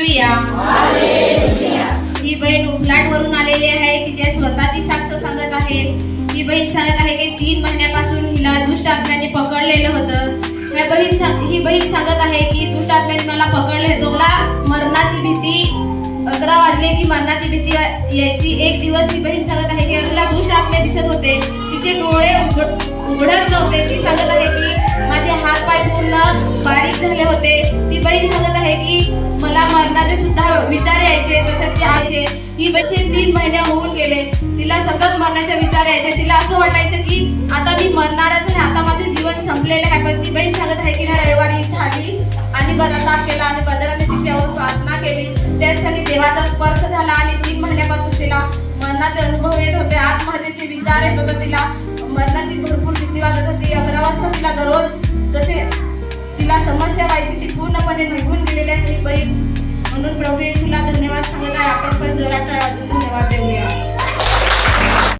Hallelujah ही बहीण उपलाट वरून आलेली आहे तिच्या स्वतःची साक्ष सांगत आहे. ही बहीण सांगत आहे की तीन महिन्यापासून हिला दुष्ट आत्म्याने पकडलेलं होतं. ह्या बहीण ही बहीण सांगत आहे की दुष्ट आत्म्याने मला पकडले तो मला मरणाची भीती अकरा वाजले की मरणाची भीती यायची. एक दिवस ही बहीण सांगत आहे की अगला दुष्ट आत्म्या दिसत होते. तिचे डोळे उघडत नव्हते. ती सांगत आहे की माझे हात पाय पूर्ण बारीक झाले होते. ती बहीण सांगत ती ही बशी तीन महिने होऊन गेले. तिला सतत मरण्याचे विचार यायचे. तिला असं वाटायचं की आता मी मरणारच आहे. आता माझे जीवन संपलेलं आहे. पण ती बहीण सांगत आहे की ना रविवारी इथं आली आणि बदलाप केला आणि बदलाने तिच्यावर प्रार्थना केली. त्याच त्यांनी देवाचा स्पर्श झाला आणि तीन महिन्यापासून तिला मरणाचे अनुभव येत होते. आत्महत्येचे विचार येत होता तिला. मरणाची भरपूर भीती वाजत होती. अकरा वाजता तिला दररोज जसे तिला समस्या व्हायची ती पूर्णपणे निघून गेलेली आहे. बहीण म्हणून प्रभू येशूला